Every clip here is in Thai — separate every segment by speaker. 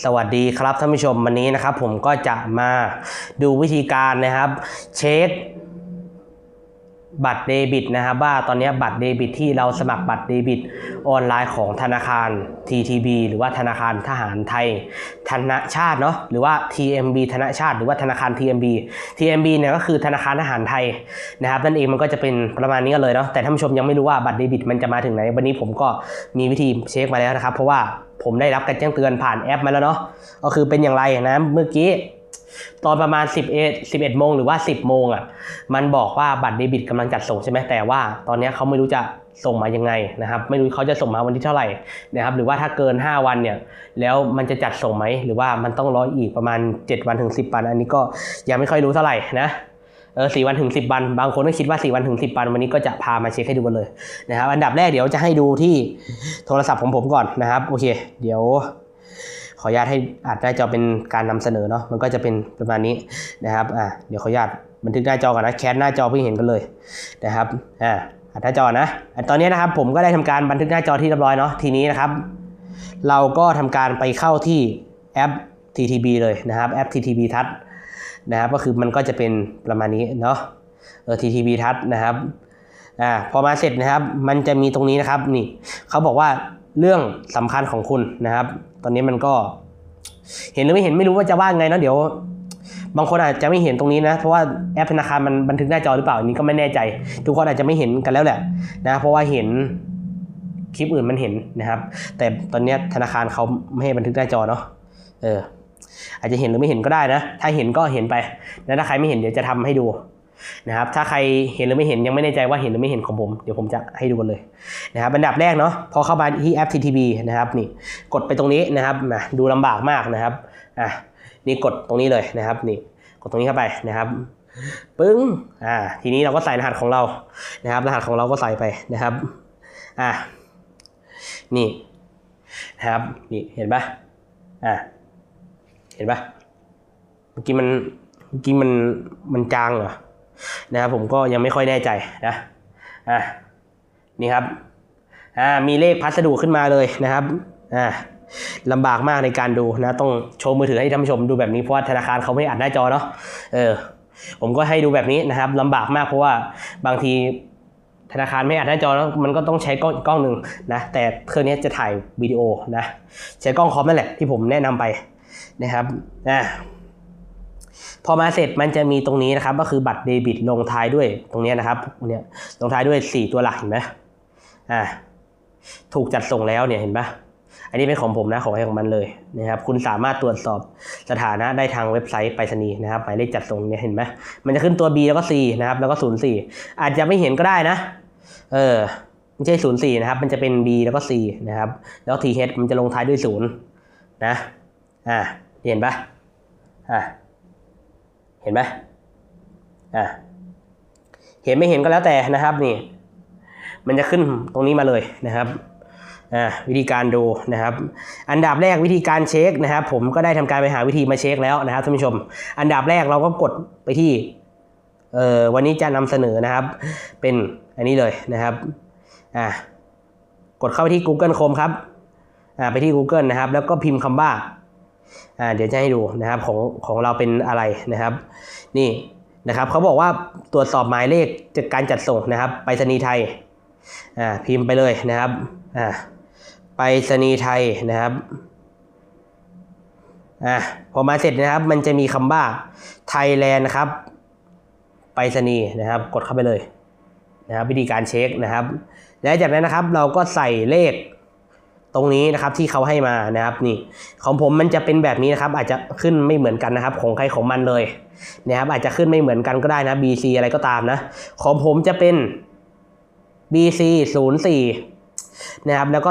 Speaker 1: สวัสดีครับท่านผู้ชมวันนี้นะครับ ผมก็จะมาดูวิธีการนะครับ เช็คบัตรเดบิตนะครับว่าตอนนี้บัตรเดบิตที่เราสมัครบัตรเดบิตออนไลน์ของธนาคาร TTB หรือว่าธนาคารทหารไทย ธนชาติเนาะหรือว่า TMB ธนชาติ หรือว่าธนาคาร TMB TMB เนี่ยก็คือธนาคารทหารไทยนะครับนั่นเองมันก็จะเป็นประมาณนี้กันเลยเนาะแต่ท่านผู้ชมยังไม่รู้ว่าบัตรเดบิตมันจะมาถึงไหน วันนี้ผมก็มีวิธีเช็คมาแล้วนะครับ เพราะว่า ผมได้รับการแจ้งเตือนผ่านแอปมาแล้วเนาะก็คือเป็นอย่างไรนะเมื่อกี้ตอนประมาณ 11 11โมงหรือว่า 10 โมงอะ มันบอกว่าบัตรเดบิตกำลังจัดส่งใช่ไหมแต่ว่า ตอนนี้เขาไม่รู้จะส่งมายังไงนะครับ ไม่รู้เขาจะส่งมาวันที่เท่าไหร่นะครับ หรือว่าถ้าเกิน 5 วันเนี่ย แล้วมันจะจัดส่งไหม หรือว่ามันต้องรออีกประมาณ 7 วันถึง 10 วัน อันนี้ก็ยังไม่ค่อยรู้เท่าไหร่นะ เออสี่วันถึง10วัน บางคนก็คิดว่า4วันถึง10วัน วันนี้ก็จะพามาเช็คให้ดูกันเลยนะครับ อันดับแรกเดี๋ยวจะให้ดูที่โทรศัพท์ของผมก่อนนะครับ โอเค เดี๋ยว ขออนุญาตให้อัดหน้าจอเป็นการนำเสนอเนาะ มันก็จะเป็นประมาณนี้นะครับ อ่าเดี๋ยวขออนุญาตบันทึกหน้าจอก่อนนะแคสหน้าจอเพื่อเห็นกันเลยนะครับ อ่าอัดหน้าจอนะ ตอนนี้นะครับผมก็ได้ทำการบันทึกหน้าจอที่เรียบร้อยเนาะ ทีนี้นะครับ เราก็ทำการไปเข้าที่แอป TTB เลยนะครับ แอป TTB ทัศน นะครับก็คือมันก็จะเป็นประมาณนี้เนาะเออ TTB ทัศนะครับอ่าพอมาเสร็จนะครับ มันจะมีตรงนี้นะครับนี่เขาบอกว่าเรื่องสำคัญของคุณนะครับ ตอนนี้มันก็ เห็นหรือไม่เห็นไม่รู้ว่าจะว่าไงเนาะเดี๋ยว บางคนอาจจะไม่เห็นตรงนี้นะ เพราะว่าแอปธนาคารมันบันทึกหน้าจอหรือเปล่าอันนี้ก็ไม่แน่ใจ ทุกคนอาจจะไม่เห็นกันแล้วแหละนะเพราะว่าเห็นคลิปอื่นมันเห็นนะครับ แต่ตอนนี้ธนาคารเขาไม่ให้บันทึกหน้าจอเนาะเออ อาจจะเห็นหรือไม่เห็นก็ได้นะ ถ้าเห็นก็เห็นไปแล้วถ้าใครไม่เห็นเดี๋ยวจะทำให้ดูนะครับ ถ้าใครเห็นหรือไม่เห็นยังไม่แน่ใจว่าเห็นหรือไม่เห็นของผม เดี๋ยวผมจะให้ดูกันเลยนะครับอันดับแรกเนาะพอเข้ามาที่แอป TTB นะครับนี่กดไปตรงนี้นะครับมาดูลำบากมากนะครับอะนี่กดตรงนี้เลยนะครับนี่กดตรงนี้เข้าไปนะครับปึ้งอ่าทีนี้เราก็ใส่รหัสของเรานะครับ รหัสของเราก็ใส่ไปนะครับอ่านี่นะครับนี่เห็นปะอ่า เห็นปะเมื่อกี้มันเมื่อกี้มันมันจางเหรอนะครับผมก็ยังไม่ค่อยแน่ใจนะอ่านี่ครับอ่ามีเลขพัสดุขึ้นมาเลยนะครับอ่าลำบากมากในการดูนะ ต้องโชว์มือถือให้ท่านผู้ชมดูแบบนี้เพราะว่าธนาคารเขาไม่อัดหน้าจอเนาะเออผมก็ให้ดูแบบนี้นะครับลำบากมากเพราะว่าบางทีธนาคารไม่อัดหน้าจอแล้วมันก็ต้องใช้กล้องกล้องหนึ่งนะแต่เครื่องนี้จะถ่ายวิดีโอนะใช้กล้องคอมนั่นแหละที่ผมแนะนำไป นะครับนะพอมาเสร็จมันจะมีตรงนี้นะครับ ก็คือบัตรเดบิตลงท้ายด้วยตรงนี้นะครับเนี่ยลงท้ายด้วย 4 ตัวหลักเห็นไหมอ่าถูกจัดส่งแล้วเนี่ยเห็นปะอันนี้เป็นของผมนะของใครของมันเลยนะครับ คุณสามารถตรวจสอบสถานะได้ทางเว็บไซต์ไปรษณีย์นะครับหมายเลขจัดส่งเนี่ยเห็นไหมมันจะขึ้นตัว B แล้วก็ C นะครับ แล้วก็ 0 4 อาจจะไม่เห็นก็ได้นะ เออไม่ใช่0 4นะครับ มันจะเป็น B แล้วก็ C นะครับ แล้ว TH มันจะลงท้ายด้วย0นะ อ่าเห็นปะอ่าเห็นไหมอ่าเห็นไม่เห็นก็แล้วแต่นะครับนี่ มันจะขึ้นตรงนี้มาเลยนะครับอ่าวิธีการดูนะครับ อันดับแรกวิธีการเช็คนะครับ ผมก็ได้ทำการไปหาวิธีมาเช็คแล้วนะครับท่านผู้ชม อันดับแรกเราก็กดไปที่เอ่อวันนี้จะนำเสนอนะครับ เป็นอันนี้เลยนะครับอ่ากดเข้าไปที่ Google Chrome ครับอ่าไปที่ Google นะครับ แล้วก็พิมพ์คำว่า อ่าเดี๋ยวจะให้ดูนะครับของของเราเป็นอะไรนะครับ นี่นะครับเขาบอกว่าตรวจสอบหมายเลขจากการจัดส่งนะครับไปรษณีย์ไทยอ่าพิมพ์ไปเลยนะครับอ่าไปรษณีย์ไทยนะครับอะพอมาเสร็จนะครับ มันจะมีคำว่าไทยแลนด์นะครับ ไปรษณีย์นะครับ กดเข้าไปเลยนะครับ วิธีการเช็คนะครับ และจากนั้นนะครับเราก็ใส่เลข ตรงนี้นะครับที่เขาให้มานะครับนี่ของผมมันจะเป็นแบบนี้นะครับ อาจจะขึ้นไม่เหมือนกันนะครับ ของใครของมันเลยนะครับอาจจะขึ้นไม่เหมือนกันก็ได้นะ BC อะไรก็ตามนะ ของผมจะเป็น BC 04นะครับแล้วก็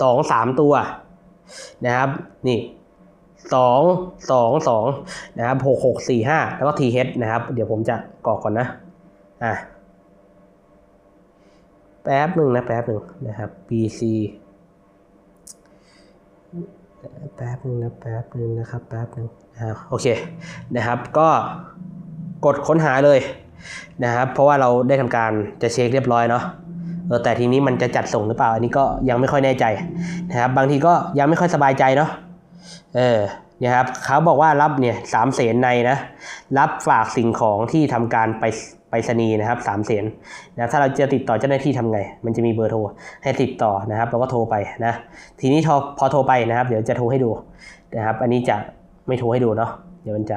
Speaker 1: สองสามตัวนะครับนี่สองสองสองนะครับหกหกสี่ห้าแล้วก็ th นะครับ เดี๋ยวผมจะกรอกก่อนนะอะ แป๊บหนึ่งนะ แป๊บหนึ่งนะครับ bc แป๊บหนึ่งนะแป๊บหนึ่งนะครับแป๊บหนึ่งนะครับโอเคนะครับก็กดค้นหาเลยนะครับ เพราะว่าเราได้ทำการจะเช็คเรียบร้อยเนาะเออแต่ทีนี้มันจะจัดส่งหรือเปล่า อันนี้ก็ยังไม่ค่อยแน่ใจนะครับ บางทีก็ยังไม่ค่อยสบายใจเนาะเออเนี่ยครับเขาบอกว่ารับเนี่ยสามเสนในนะ รับฝากสิ่งของที่ทำการไป ไปรษณีย์นะครับสามเสนนะถ้าเราจะติดต่อเจ้าหน้าที่ทำไง มันจะมีเบอร์โทรให้ติดต่อนะครับเราก็โทรไปนะทีนี้พอพอโทรไปนะครับ เดี๋ยวจะโทรให้ดูนะครับ อันนี้จะไม่โทรให้ดูเนาะเดี๋ยวมันจะ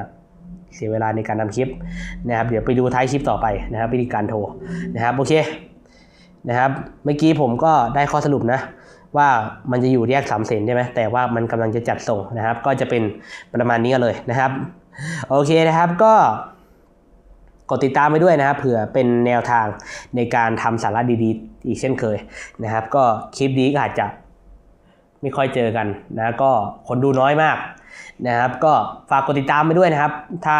Speaker 1: เสียเวลาในการทำคลิปนะครับ เดี๋ยวไปดูท้ายคลิปต่อไปนะครับวิธีการโทรนะครับโอเคนะครับเมื่อกี้ผมก็ได้ข้อสรุปนะว่ามันจะอยู่แยกสามเสนใช่ไหมแต่ว่ามันกำลังจะจัดส่งนะครับ ก็จะเป็นประมาณนี้เลยนะครับ โอเคนะครับก็ กดติดตามไปด้วยนะครับเผื่อเป็นแนวทางในการทำสาระดีๆ อีกเช่นเคยนะครับ ก็คลิปนี้ก็อาจจะไม่ค่อยเจอกันนะก็คนดูน้อยมากนะครับ ก็ฝากกดติดตามไปด้วยนะครับ ถ้า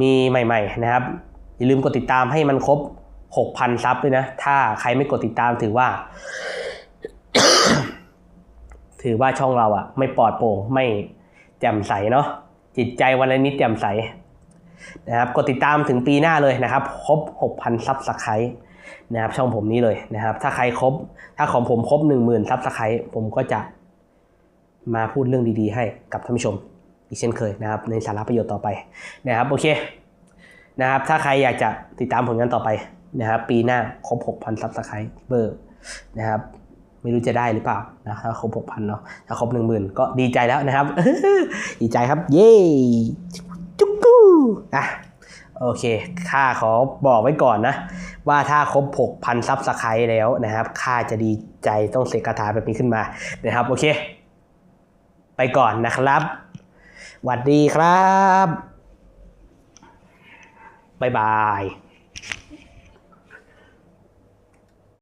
Speaker 1: มีใหม่ ๆนะครับ อย่าลืมกดติดตามให้มันครบ 6,000 ซับด้วยนะ ถ้าใครไม่กดติดตามถือว่า ถือว่าช่องเราอะไม่ปลอดโปร่งไม่แจ่มใสเนาะจิตใจวันละนิดแจ่มใส นะครับกดติดตามถึงปีหน้าเลยนะครับครบ 6,000ซับสไครต์นะครับช่องผมนี้เลยนะครับ ถ้าใครครบ ถ้าของผมครบ 10,000ซับสไครต์ผมก็จะมาพูดเรื่องดีๆ ให้กับท่านผู้ชมอีกเช่นเคยนะครับ ในสาระประโยชน์ต่อไปนะครับโอเคนะครับ ถ้าใครอยากจะติดตามผลงานต่อไปนะครับ ปีหน้าครบ 6,000ซับสไครต์เบอร์นะครับไม่รู้จะได้หรือเปล่านะถ้าครบ6,000เนาะถ้าครบ10,000ก็ดีใจแล้วนะครับ ดีใจครับ เย้ อะโอเค ค่าขอบอกไว้ก่อนนะ ว่าถ้าครบ 6,000 ซับสไครต์แล้วนะครับ ค่าจะดีใจต้องเสกคาถาแบบนี้ขึ้นมานะครับ โอเค ไปก่อนนะครับหวัดดีครับ บ๊ายบาย